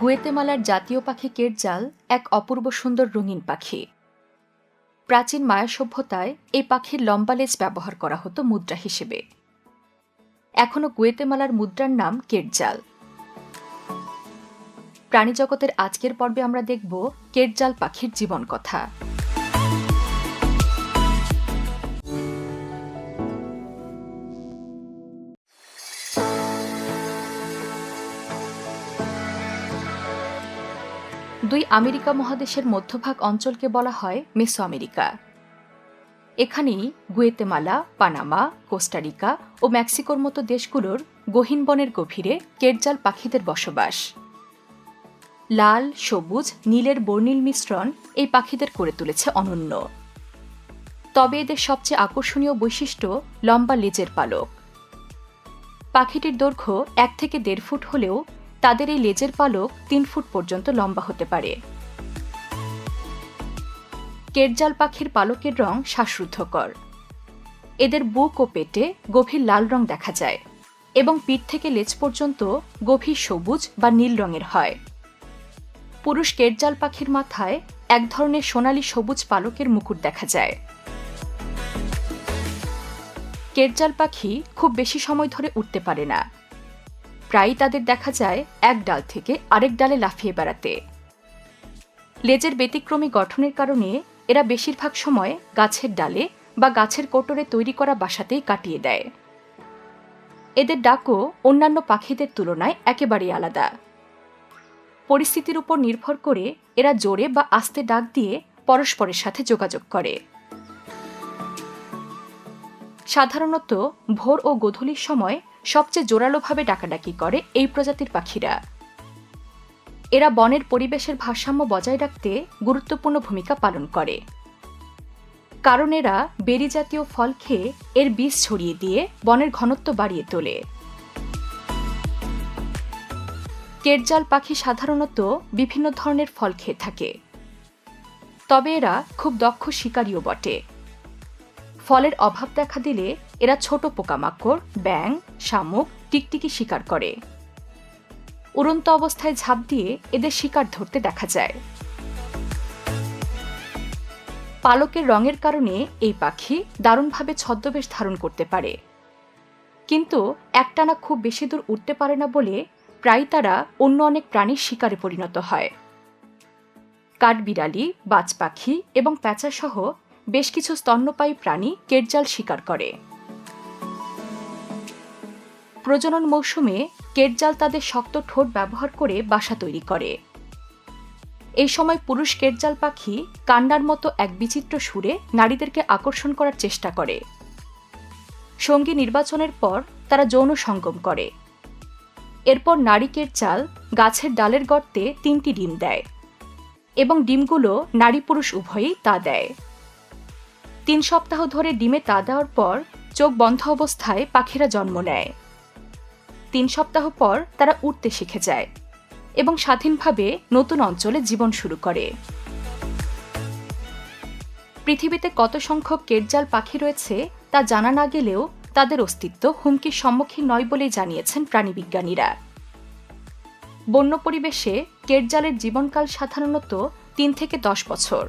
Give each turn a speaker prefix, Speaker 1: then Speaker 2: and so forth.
Speaker 1: গুয়েতেমালার জাতীয় পাখি কেরজাল এক অপূর্ব সুন্দর রঙিন পাখি। প্রাচীন মায়া সভ্যতায় এই পাখির লম্বা লেজ ব্যবহার করা হতো মুদ্রা হিসেবে। এখনও গুয়েতেমালার মুদ্রার নাম কেরজাল প্রাণীজগতের আজকের পর্বে আমরা দেখব কেরজাল পাখির জীবন কথা। দুই আমেরিকা মহাদেশের মধ্যভাগ অঞ্চলকে বলা হয় মেসো আমেরিকা এখানেই গুয়েতেমালা, পানামা, কোস্টারিকা ও মেক্সিকোর মতো দেশগুলোর গহীন বনের গভীরে কেটজাল পাখিদের বসবাস। লাল, সবুজ, নীলের বর্ণিল মিশ্রণ এই পাখিদের করে তুলেছে অনন্য। তবে এদের সবচেয়ে আকর্ষণীয় বৈশিষ্ট্য লম্বা লেজের পালক। পাখিটির দৈর্ঘ্য এক থেকে দেড় ফুট হলেও তাদের এই লেজের পালক তিন ফুট পর্যন্ত লম্বা হতে পারে। কেটজাল পাখির পালকের রং শ্বাসরুদ্ধকর। এদের বুক ও পেটে গভীর লাল রং দেখা যায় এবং পিঠ থেকে লেজ পর্যন্ত গভীর সবুজ বা নীল রঙের হয়। পুরুষ কেটজাল পাখির মাথায় এক ধরনের সোনালি সবুজ পালকের মুকুট দেখা যায়। কেটজাল পাখি খুব বেশি সময় ধরে উঠতে পারে না। প্রায়ই তাদের দেখা যায় এক ডাল থেকে আরেক ডালে লাফিয়ে বেড়াতে। লেজের ব্যতিক্রমী গঠনের কারণে এরা বেশিরভাগ সময় গাছের ডালে বা গাছের কোটরে তৈরি করা বাসাতেই কাটিয়ে দেয়। এদের ডাকও অন্যান্য পাখিদের তুলনায় একেবারেই আলাদা। পরিস্থিতির উপর নির্ভর করে এরা জোরে বা আস্তে ডাক দিয়ে পরস্পরের সাথে যোগাযোগ করে। সাধারণত ভোর ও গোধূলির সময় সবচেয়ে জোরালোভাবে ডাকাডাকি করে এই প্রজাতির পাখিরা। এরা বনের পরিবেশের ভারসাম্য বজায় রাখতে গুরুত্বপূর্ণ ভূমিকা পালন করে। কারণ এরা বেরি জাতীয় ফল খেয়ে এর বীজ ছড়িয়ে দিয়ে বনের ঘনত্ব বাড়িয়ে তোলে। কেটজাল পাখি সাধারণত বিভিন্ন ধরনের ফল খেয়ে থাকে। তবে এরা খুব দক্ষ শিকারীও বটে। ফলের অভাব দেখা দিলে এরা ছোট পোকামাকড় ব্যাং শামুক, টিকটিকি শিকার করে। উড়ন্ত অবস্থায় ঝাঁপ দিয়ে এদের শিকার ধরতে দেখা যায়। পালকের রঙের কারণে এই পাখি দারুণভাবে ছদ্মবেশ ধারণ করতে পারে। কিন্তু একটানা খুব বেশি দূর উঠতে পারে না বলে প্রায় তারা অন্য অনেক প্রাণীর শিকারে পরিণত হয়। কাঠবিড়ালি, বাজ পাখি এবং প্যাঁচাসহ বেশ কিছু স্তন্যপায়ী প্রাণী কেটজাল শিকার করে। প্রজনন মৌসুমে কেটজাল তাদের শক্ত ঠোঁট ব্যবহার করে বাসা তৈরি করে। এই সময় পুরুষ কেটজাল পাখি কান্নার মতো এক বিচিত্র সুরে নারীদেরকে আকর্ষণ করার চেষ্টা করে। সঙ্গী নির্বাচনের পর তারা যৌন সঙ্গম করে। এরপর নারী কেটজাল গাছের ডালের গর্তে তিনটি ডিম দেয় এবং ডিমগুলো নারী পুরুষ উভয়ই তা দেয়। তিন সপ্তাহ ধরে ডিমে তা দেওয়ার পর চোখ বন্ধ অবস্থায় পাখিরা জন্ম নেয়। তিন সপ্তাহ পর তারা উঠতে শিখে যায় এবং স্বাধীনভাবে নতুন অঞ্চলে জীবন শুরু করে। পৃথিবীতে কত সংখ্যক কেটজাল পাখি রয়েছে তা জানা না গেলেও তাদের অস্তিত্ব হুমকির সম্মুখীন নয় বলে জানিয়েছেন প্রাণীবিজ্ঞানীরা বন্য পরিবেশে কেটজালের জীবনকাল সাধারণত তিন থেকে দশ বছর।